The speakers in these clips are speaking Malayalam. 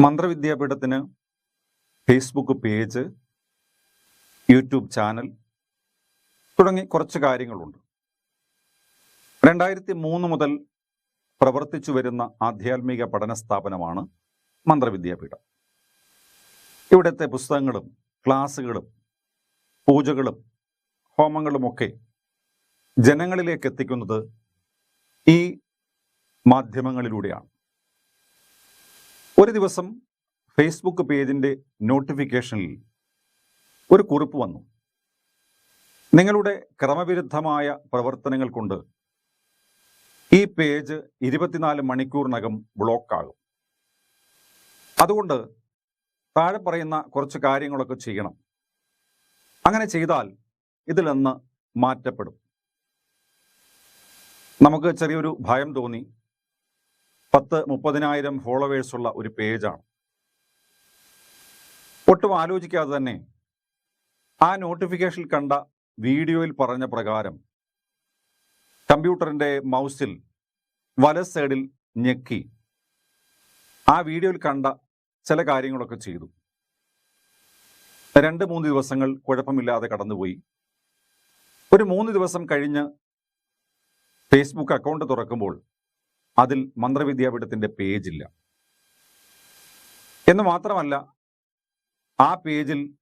മന്ത്രവിദ്യാപീഠത്തിന് ഫേസ്ബുക്ക് പേജ് യൂട്യൂബ് ചാനൽ തുടങ്ങി കുറച്ച് കാര്യങ്ങളുണ്ട്. രണ്ടായിരത്തി മൂന്ന് മുതൽ പ്രവർത്തിച്ചു വരുന്ന ആധ്യാത്മിക പഠന സ്ഥാപനമാണ് മന്ത്രവിദ്യാപീഠം. ഇവിടുത്തെ പുസ്തകങ്ങളും ക്ലാസ്സുകളും പൂജകളും ഹോമങ്ങളുമൊക്കെ ജനങ്ങളിലേക്ക് എത്തിക്കുന്നത് ഈ മാധ്യമങ്ങളിലൂടെയാണ്. ഒരു ദിവസം ഫേസ്ബുക്ക് പേജിന്റെ നോട്ടിഫിക്കേഷനിൽ ഒരു കുറിപ്പ് വന്നു. നിങ്ങളുടെ ക്രമവിരുദ്ധമായ പ്രവർത്തനങ്ങൾ കൊണ്ട് ഈ പേജ് ഇരുപത്തിനാല് മണിക്കൂറിനകം ബ്ലോക്കാകും അതുകൊണ്ട് താഴെ പറയുന്ന കുറച്ച് കാര്യങ്ങളൊക്കെ ചെയ്യണം. അങ്ങനെ ചെയ്താൽ ഇതിൽ നിന്ന് മാറ്റപ്പെടും. നമുക്ക് ചെറിയൊരു ഭയം തോന്നി. പത്ത് മുപ്പതിനായിരം ഫോളോവേഴ്സുള്ള ഒരു പേജാണ്. ഒട്ടും ആലോചിക്കാതെ തന്നെ ആ നോട്ടിഫിക്കേഷൻ കണ്ട വീഡിയോയിൽ പറഞ്ഞ പ്രകാരം കമ്പ്യൂട്ടറിന്റെ മൗസിൽ വല സൈഡിൽ ഞെക്കി. ആ വീഡിയോയിൽ കണ്ട ചില കാര്യങ്ങളൊക്കെ ചെയ്തു. രണ്ട് മൂന്ന് ദിവസങ്ങൾ കുഴപ്പമില്ലാതെ കടന്നുപോയി. ഒരു മൂന്ന് ദിവസം കഴിഞ്ഞ് ഫേസ്ബുക്ക് അക്കൗണ്ട് തുറക്കുമ്പോൾ അതിൽ മന്ത്രവിദ്യാപീഠത്തിന്റെ പേജില്ല. എന്ന് മാത്രമല്ല ആ പേജിൽ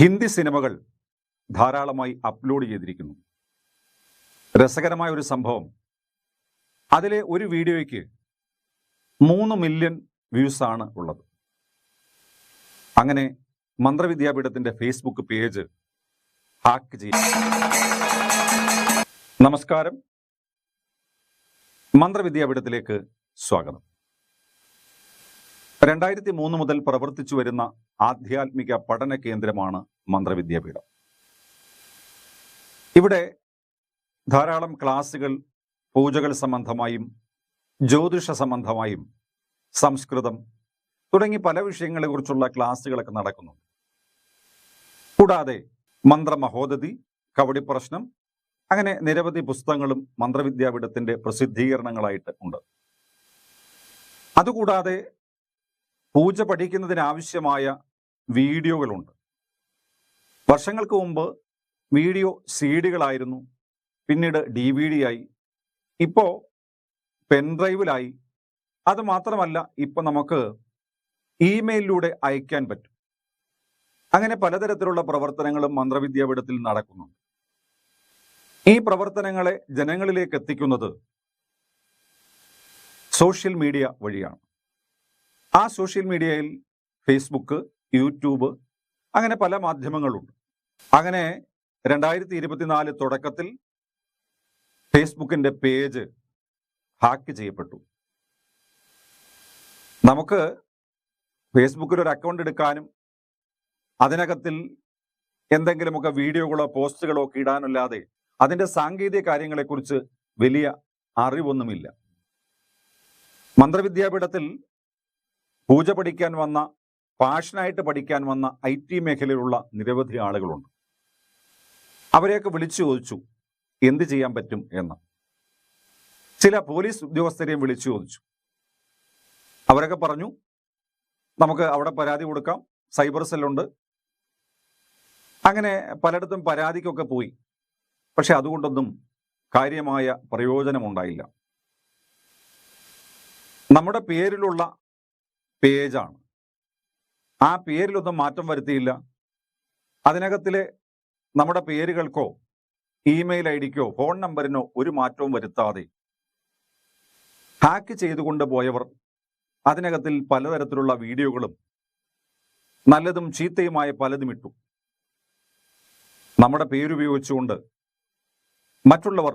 ഹിന്ദി സിനിമകൾ ധാരാളമായി അപ്ലോഡ് ചെയ്തിരിക്കുന്നു. രസകരമായ ഒരു സംഭവം. അതിലെ ഒരു വീഡിയോയ്ക്ക് മൂന്ന് മില്യൺ വ്യൂസ് ആണ് ഉള്ളത്. അങ്ങനെ മന്ത്രവിദ്യാപീഠത്തിന്റെ ഫേസ്ബുക്ക് പേജ് ഹാക്ക് ചെയ്യും നമസ്കാരം. മന്ത്രവിദ്യാപീഠത്തിലേക്ക് സ്വാഗതം. രണ്ടായിരത്തി മൂന്ന് മുതൽ പ്രവർത്തിച്ചു വരുന്ന ആധ്യാത്മിക പഠന കേന്ദ്രമാണ് മന്ത്രവിദ്യാപീഠം. ഇവിടെ ധാരാളം ക്ലാസുകൾ പൂജകൾ സംബന്ധമായും ജ്യോതിഷ സംബന്ധമായും സംസ്കൃതം തുടങ്ങി പല വിഷയങ്ങളെക്കുറിച്ചുള്ള ക്ലാസ്സുകളൊക്കെ നടക്കുന്നുണ്ട്. കൂടാതെ മന്ത്രമഹോദതി കവടി പ്രശ്നം അങ്ങനെ നിരവധി പുസ്തകങ്ങളും മന്ത്രവിദ്യാപീഠത്തിന്റെ പ്രസിദ്ധീകരണങ്ങളായിട്ട് ഉണ്ട്. അതുകൂടാതെ പൂജ പഠിക്കുന്നതിനാവശ്യമായ വീഡിയോകളുണ്ട്. വർഷങ്ങൾക്ക് മുമ്പ് വീഡിയോ സി ഡികളായിരുന്നു പിന്നീട് ഡി വി ഡി ആയി ഇപ്പോൾ പെൻഡ്രൈവിലായി അത് മാത്രമല്ല ഇപ്പൊ നമുക്ക് ഇമെയിലിലൂടെ അയക്കാൻ പറ്റും. അങ്ങനെ പലതരത്തിലുള്ള പ്രവർത്തനങ്ങളും മന്ത്രവിദ്യാപീഠത്തിൽ നടക്കുന്നുണ്ട്. ഈ പ്രവർത്തനങ്ങളെ ജനങ്ങളിലേക്ക് എത്തിക്കുന്നത് സോഷ്യൽ മീഡിയ വഴിയാണ്. ആ സോഷ്യൽ മീഡിയയിൽ ഫേസ്ബുക്ക് യൂട്യൂബ് അങ്ങനെ പല മാധ്യമങ്ങളുണ്ട്. അങ്ങനെ രണ്ടായിരത്തി ഇരുപത്തിനാല് തുടക്കത്തിൽ ഫേസ്ബുക്കിന്റെ പേജ് ഹാക്ക് ചെയ്യപ്പെട്ടു. നമുക്ക് ഫേസ്ബുക്കിൽ ഒരു അക്കൗണ്ട് എടുക്കാനും അതിനകത്തിൽ എന്തെങ്കിലുമൊക്കെ വീഡിയോകളോ പോസ്റ്റുകളോ ഒക്കെ ഇടാനല്ലാതെ അതിന്റെ സാങ്കേതിക കാര്യങ്ങളെക്കുറിച്ച് വലിയ അറിവൊന്നുമില്ല. മന്ത്രവിദ്യാപീഠത്തിൽ പൂജ പഠിക്കാൻ വന്ന പാഷനായിട്ട് പഠിക്കാൻ വന്ന ഐ ടി മേഖലയിലുള്ള നിരവധി ആളുകളുണ്ട്. അവരെയൊക്കെ വിളിച്ചു ചോദിച്ചു എന്ത് ചെയ്യാൻ പറ്റും എന്ന്. ചില പോലീസ് ഉദ്യോഗസ്ഥരെയും വിളിച്ചു ചോദിച്ചു. അവരൊക്കെ പറഞ്ഞു നമുക്ക് അവിടെ പരാതി കൊടുക്കാം സൈബർ സെല്ലുണ്ട്. അങ്ങനെ പലയിടത്തും പരാതിക്കൊക്കെ പോയി. പക്ഷെ അതുകൊണ്ടൊന്നും കാര്യമായ പ്രയോജനമുണ്ടായില്ല. നമ്മുടെ പേരിലുള്ള പേജാണ്. ആ പേരിലൊന്നും മാറ്റം വരുത്തിയില്ല. അതിനകത്തിലെ നമ്മുടെ പേരുകൾക്കോ ഇമെയിൽ ഐ ഡിക്കോ ഫോൺ നമ്പറിനോ ഒരു മാറ്റവും വരുത്താതെ ഹാക്ക് ചെയ്തുകൊണ്ട് പോയവർ അതിനകത്തിൽ പലതരത്തിലുള്ള വീഡിയോകളും നല്ലതും ചീത്തയുമായ പലതും ഇട്ടു. നമ്മുടെ പേരുപയോഗിച്ചുകൊണ്ട് മറ്റുള്ളവർ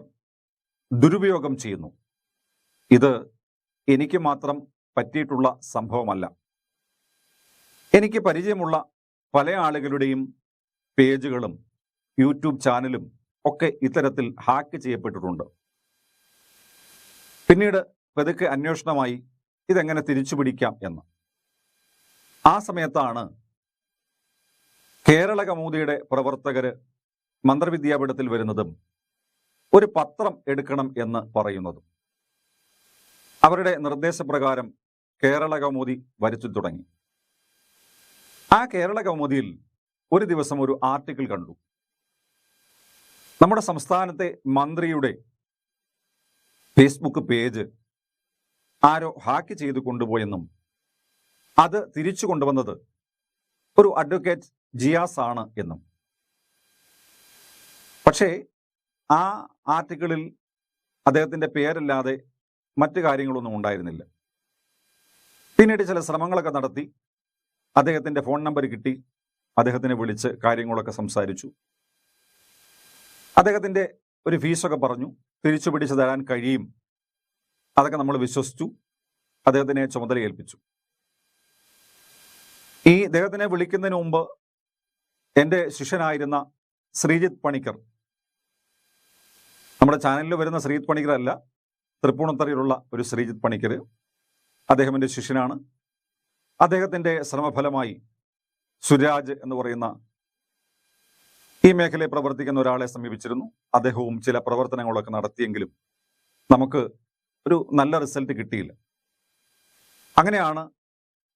ദുരുപയോഗം ചെയ്യുന്നു. ഇത് എനിക്ക് മാത്രം പറ്റിയിട്ടുള്ള സംഭവമല്ല. എനിക്ക് പരിചയമുള്ള പല ആളുകളുടെയും പേജുകളും യൂട്യൂബ് ചാനലും ഒക്കെ ഇത്തരത്തിൽ ഹാക്ക് ചെയ്യപ്പെട്ടിട്ടുണ്ട്. പിന്നീട് പതുക്കെ അന്വേഷണമായി ഇതെങ്ങനെ തിരിച്ചു പിടിക്കാം എന്ന്. ആ സമയത്താണ് കേരള കമൂതിയുടെ പ്രവർത്തകർ മന്ത്രവിദ്യാപീഠത്തിൽ വരുന്നതും ഒരു പത്രം എടുക്കണം എന്ന് പറയുന്നത്. അവരുടെ നിർദ്ദേശപ്രകാരം കേരള കൗമുദി വരച്ചു തുടങ്ങി. ആ കേരള കൗമുദിയിൽ ഒരു ദിവസം ഒരു ആർട്ടിക്കിൾ കണ്ടു. നമ്മുടെ സംസ്ഥാനത്തെ മന്ത്രിയുടെ ഫേസ്ബുക്ക് പേജ് ആരോ ഹാക്ക് ചെയ്തു കൊണ്ടുപോയെന്നും അത് തിരിച്ചു കൊണ്ടുവന്നത് ഒരു അഡ്വക്കേറ്റ് ജിയാസ് ആണ് എന്നും. പക്ഷേ ആ ആർട്ടിക്കിളിൽ അദ്ദേഹത്തിന്റെ പേരല്ലാതെ മറ്റു കാര്യങ്ങളൊന്നും ഉണ്ടായിരുന്നില്ല. പിന്നീട് ചില ശ്രമങ്ങളൊക്കെ നടത്തി അദ്ദേഹത്തിന്റെ ഫോൺ നമ്പർ കിട്ടി. അദ്ദേഹത്തിനെ വിളിച്ച് കാര്യങ്ങളൊക്കെ സംസാരിച്ചു. അദ്ദേഹത്തിന്റെ ഒരു ഫീസൊക്കെ പറഞ്ഞു. തിരിച്ചു പിടിച്ചു തരാൻ കഴിയും. അതൊക്കെ നമ്മൾ വിശ്വസിച്ചു. അദ്ദേഹത്തിനെ ചുമതല ഏൽപ്പിച്ചു ഈ അദ്ദേഹത്തിനെ വിളിക്കുന്നതിന് മുമ്പ് എന്റെ ശിഷ്യനായിരുന്ന ശ്രീജിത്ത് പണിക്കർ നമ്മുടെ ചാനലിൽ വരുന്ന ശ്രീജിത് പണിക്കർ അല്ല തൃപ്പൂണിത്തറയിലുള്ള ഒരു ശ്രീജിത് പണിക്കർ അദ്ദേഹം എന്റെ ശിഷ്യനാണ്. അദ്ദേഹത്തിന്റെ ശ്രമഫലമായി സുരാജ് എന്ന് പറയുന്ന ഈ മേഖലയിൽ പ്രവർത്തിക്കുന്ന ഒരാളെ സമീപിച്ചിരുന്നു. അദ്ദേഹവും ചില പ്രവർത്തനങ്ങളൊക്കെ നടത്തിയെങ്കിലും നമുക്ക് ഒരു നല്ല റിസൾട്ട് കിട്ടിയില്ല. അങ്ങനെയാണ്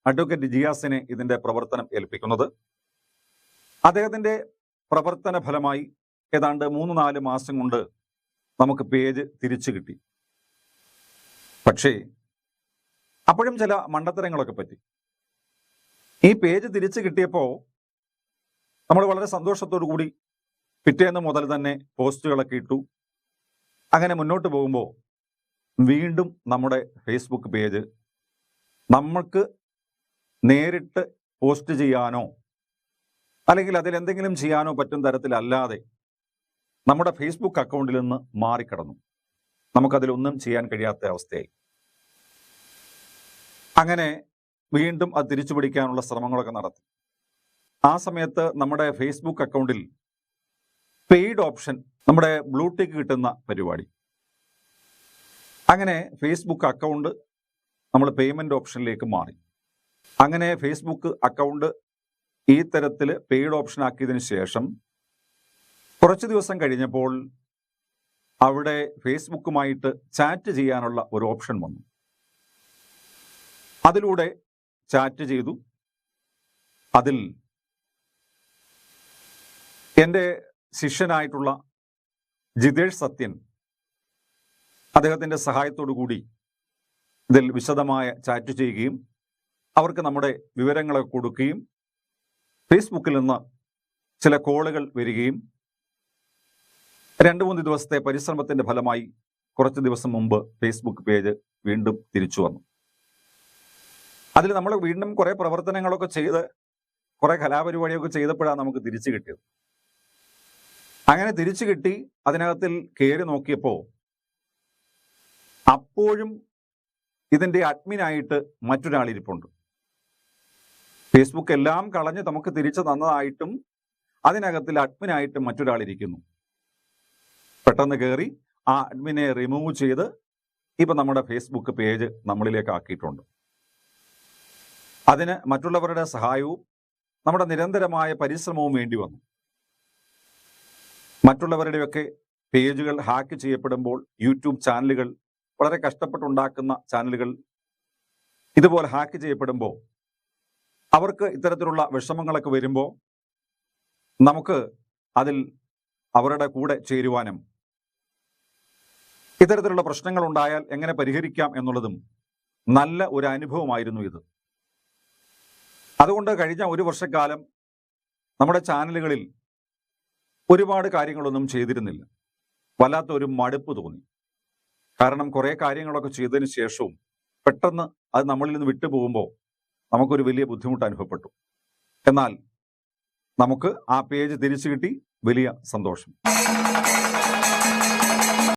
അഡ്വക്കേറ്റ് ജിയാസിനെ ഇതിന്റെ പ്രവർത്തനം ഏൽപ്പിക്കുന്നത്. അദ്ദേഹത്തിന്റെ പ്രവർത്തന ഫലമായി ഏതാണ്ട് മൂന്ന് നാല് മാസം കൊണ്ട് നമുക്ക് പേജ് തിരിച്ചു കിട്ടി. പക്ഷേ അപ്പോഴും ചില മണ്ടത്തരങ്ങളൊക്കെ പറ്റി. ഈ പേജ് തിരിച്ചു കിട്ടിയപ്പോൾ നമ്മൾ വളരെ സന്തോഷത്തോടു കൂടി പിറ്റേന്ന് മുതൽ തന്നെ പോസ്റ്റുകളൊക്കെ ഇട്ടു. അങ്ങനെ മുന്നോട്ട് പോകുമ്പോൾ വീണ്ടും നമ്മുടെ ഫേസ്ബുക്ക് പേജ് നമ്മൾക്ക് നേരിട്ട് പോസ്റ്റ് ചെയ്യാനോ അല്ലെങ്കിൽ അതിലെന്തെങ്കിലും ചെയ്യാനോ പറ്റും തരത്തിലല്ലാതെ നമ്മുടെ ഫേസ്ബുക്ക് അക്കൗണ്ടിൽ നിന്ന് മാറിക്കടന്നു. നമുക്കതിലൊന്നും ചെയ്യാൻ കഴിയാത്ത അവസ്ഥയായി. അങ്ങനെ വീണ്ടും അത് തിരിച്ചു പിടിക്കാനുള്ള ശ്രമങ്ങളൊക്കെ നടത്തി. ആ സമയത്ത് നമ്മുടെ ഫേസ്ബുക്ക് അക്കൗണ്ടിൽ പെയ്ഡ് ഓപ്ഷൻ നമ്മുടെ ബ്ലൂടിക്ക് കിട്ടുന്ന പരിപാടി. അങ്ങനെ ഫേസ്ബുക്ക് അക്കൗണ്ട് നമ്മൾ പേയ്മെന്റ് ഓപ്ഷനിലേക്ക് മാറി. അങ്ങനെ ഫേസ്ബുക്ക് അക്കൗണ്ട് ഈ തരത്തിൽ പെയ്ഡ് ഓപ്ഷൻ ആക്കിയതിന് ശേഷം കുറച്ച് ദിവസം കഴിഞ്ഞപ്പോൾ അവിടെ ഫേസ്ബുക്കുമായിട്ട് ചാറ്റ് ചെയ്യാനുള്ള ഒരു ഓപ്ഷൻ വന്നു. അതിലൂടെ ചാറ്റ് ചെയ്തു. അതിൽ എന്റെ ശിഷ്യനായിട്ടുള്ള ജിതേഷ് സത്യൻ അദ്ദേഹത്തിന്റെ സഹായത്തോടു കൂടി ഇതിൽ വിശദമായ ചാറ്റ് ചെയ്യുകയും അവർക്ക് നമ്മുടെ വിവരങ്ങളൊക്കെ കൊടുക്കുകയും ഫേസ്ബുക്കിൽ നിന്ന് ചില കോളുകൾ വരികയും രണ്ട് മൂന്ന് ദിവസത്തെ പരിശ്രമത്തിന്റെ ഫലമായി കുറച്ച് ദിവസം മുമ്പ് ഫേസ്ബുക്ക് പേജ് വീണ്ടും തിരിച്ചു വന്നു. അതിൽ നമ്മൾ വീണ്ടും കുറെ പ്രവർത്തനങ്ങളൊക്കെ ചെയ്ത് കുറെ കലാപരിപാടിയൊക്കെ ചെയ്തപ്പോഴാണ് നമുക്ക് തിരിച്ചു കിട്ടിയത്. അങ്ങനെ തിരിച്ചു കിട്ടി അതിനകത്തിൽ കയറി നോക്കിയപ്പോൾ അപ്പോഴും ഇതിന്റെ അഡ്മിനായിട്ട് മറ്റൊരാൾ ഇരിപ്പുണ്ട്. ഫേസ്ബുക്ക് എല്ലാം കളഞ്ഞ് നമുക്ക് തിരിച്ചു തന്നതായിട്ടും അതിനകത്തിൽ അഡ്മിനായിട്ട് മറ്റൊരാൾ ഇരിക്കുന്നു. പെട്ടെന്ന് കയറി ആ അഡ്മിനെ റിമൂവ് ചെയ്ത് ഇപ്പം നമ്മുടെ ഫേസ്ബുക്ക് പേജ് നമ്മളിലേക്ക് ആക്കിയിട്ടുണ്ട് അതിന് മറ്റുള്ളവരുടെ സഹായവും നമ്മുടെ നിരന്തരമായ പരിശ്രമവും വേണ്ടി വന്നു. മറ്റുള്ളവരുടെയൊക്കെ പേജുകൾ ഹാക്ക് ചെയ്യപ്പെടുമ്പോൾ യൂട്യൂബ് ചാനലുകൾ വളരെ കഷ്ടപ്പെട്ടുണ്ടാക്കുന്ന ചാനലുകൾ ഇതുപോലെ ഹാക്ക് ചെയ്യപ്പെടുമ്പോൾ അവർക്ക് ഇത്തരത്തിലുള്ള വിഷമങ്ങളൊക്കെ വരുമ്പോൾ നമുക്ക് അതിൽ അവരുടെ കൂടെ ചേരുവാനും ഇത്തരത്തിലുള്ള പ്രശ്നങ്ങൾ ഉണ്ടായാൽ എങ്ങനെ പരിഹരിക്കാം എന്നുള്ളതും നല്ല ഒരു അനുഭവമായിരുന്നു ഇത്. അതുകൊണ്ട് കഴിഞ്ഞ ഒരു വർഷക്കാലം നമ്മുടെ ചാനലുകളിൽ ഒരുപാട് കാര്യങ്ങളൊന്നും ചെയ്തിരുന്നില്ല. വല്ലാത്ത ഒരു മടുപ്പ് തോന്നി. കാരണം കുറേ കാര്യങ്ങളൊക്കെ ചെയ്തതിന് ശേഷവും പെട്ടെന്ന് അത് നമ്മളിൽ നിന്ന് വിട്ടുപോകുമ്പോൾ നമുക്കൊരു വലിയ ബുദ്ധിമുട്ട് അനുഭവപ്പെട്ടു. എന്നാൽ നമുക്ക് ആ പേജ് തിരിച്ചു കിട്ടി. വലിയ സന്തോഷം.